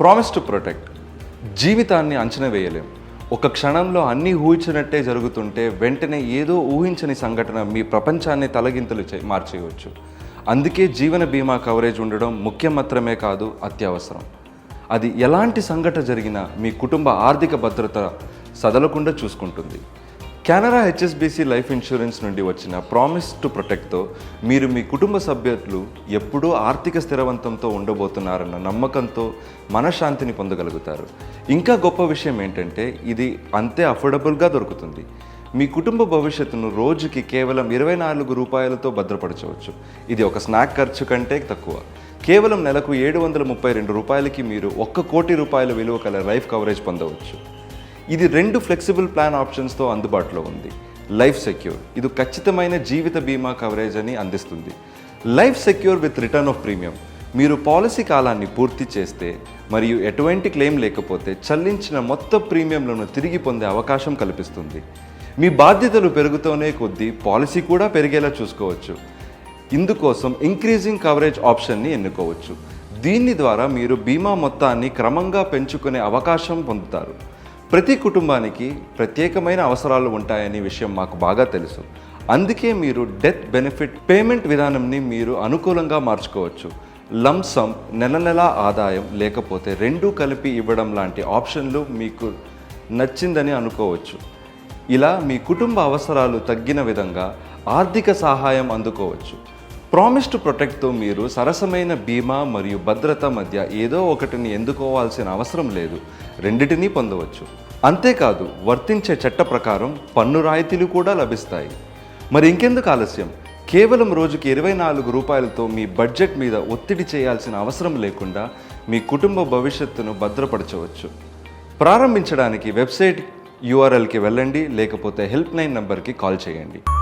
Promise to protect జీవితాన్ని అంచనా వేయలేం. ఒక క్షణంలో అన్నీ ఊహించినట్టే జరుగుతుంటే వెంటనే ఏదో ఊహించని సంఘటన మీ ప్రపంచాన్ని తలగింతలు చే మార్చేయవచ్చు. అందుకే జీవన బీమా కవరేజ్ ఉండడం ముఖ్యం మాత్రమే కాదు అత్యవసరం. అది ఎలాంటి సంఘటన జరిగినా మీ కుటుంబ ఆర్థిక భద్రత సదలకుండా చూసుకుంటుంది. కెనరా హెచ్ఎస్బిసి లైఫ్ ఇన్సూరెన్స్ నుండి వచ్చిన ప్రామిస్ టు ప్రొటెక్ట్తో మీరు మీ కుటుంబ సభ్యులు ఎప్పుడూ ఆర్థిక స్థిరవంతంతో ఉండబోతున్నారన్న నమ్మకంతో మనశ్శాంతిని పొందగలుగుతారు. ఇంకా గొప్ప విషయం ఏంటంటే ఇది అంతే అఫోర్డబుల్గా దొరుకుతుంది. మీ కుటుంబ భవిష్యత్తును రోజుకి కేవలం ఇరవై నాలుగు రూపాయలతో భద్రపరచవచ్చు. ఇది ఒక స్నాక్ ఖర్చు కంటే తక్కువ. కేవలం నెలకు ఏడు వందల ముప్పై రెండు రూపాయలకి మీరు ఒక్క కోటి రూపాయల విలువ కల లైఫ్ కవరేజ్ పొందవచ్చు. ఇది రెండు ఫ్లెక్సిబుల్ ప్లాన్ ఆప్షన్స్తో అందుబాటులో ఉంది. లైఫ్ సెక్యూర్ ఇది ఖచ్చితమైన జీవిత బీమా కవరేజ్ అని అందిస్తుంది. Life secure with return of premium మీరు పాలసీ కాలాన్ని పూర్తి చేస్తే మరియు ఎటువంటి క్లెయిమ్ లేకపోతే చెల్లించిన మొత్తం ప్రీమియంలను తిరిగి పొందే అవకాశం కల్పిస్తుంది. మీ బాధ్యతలు పెరుగుతూనే కొద్దీ పాలసీ కూడా పెరిగేలా చూసుకోవచ్చు. ఇందుకోసం ఇంక్రీజింగ్ కవరేజ్ ఆప్షన్ని ఎన్నుకోవచ్చు. దీని ద్వారా మీరు బీమా మొత్తాన్ని క్రమంగా పెంచుకునే అవకాశం పొందుతారు. ప్రతి కుటుంబానికి ప్రత్యేకమైన అవసరాలు ఉంటాయనే విషయం మాకు బాగా తెలుసు. అందుకే మీరు డెత్ బెనిఫిట్ పేమెంట్ విధానంని మీరు అనుకూలంగా మార్చుకోవచ్చు. లంసమ్ నెల నెల ఆదాయం లేకపోతే రెండూ కలిపి ఇవ్వడం లాంటి ఆప్షన్లు మీకు నచ్చిందని అనుకోవచ్చు. ఇలా మీ కుటుంబ అవసరాలు తగ్గిన విధంగా ఆర్థిక సహాయం అందుకోవచ్చు. ప్రామిస్ టు ప్రొటెక్ట్తో మీరు సరసమైన బీమా మరియు భద్రత మధ్య ఏదో ఒకటిని ఎందుకోవాల్సిన అవసరం లేదు. రెండిటినీ పొందవచ్చు. అంతేకాదు వర్తించే చట్ట ప్రకారం పన్ను రాయితీలు కూడా లభిస్తాయి. మరి ఇంకెందుకు ఆలస్యం? కేవలం రోజుకి ఇరవై నాలుగు రూపాయలతో మీ బడ్జెట్ మీద ఒత్తిడి చేయాల్సిన అవసరం లేకుండా మీ కుటుంబ భవిష్యత్తును భద్రపరచవచ్చు. ప్రారంభించడానికి వెబ్సైట్ యూఆర్ఎల్కి వెళ్ళండి లేకపోతే హెల్ప్ లైన్ నంబర్కి కాల్ చేయండి.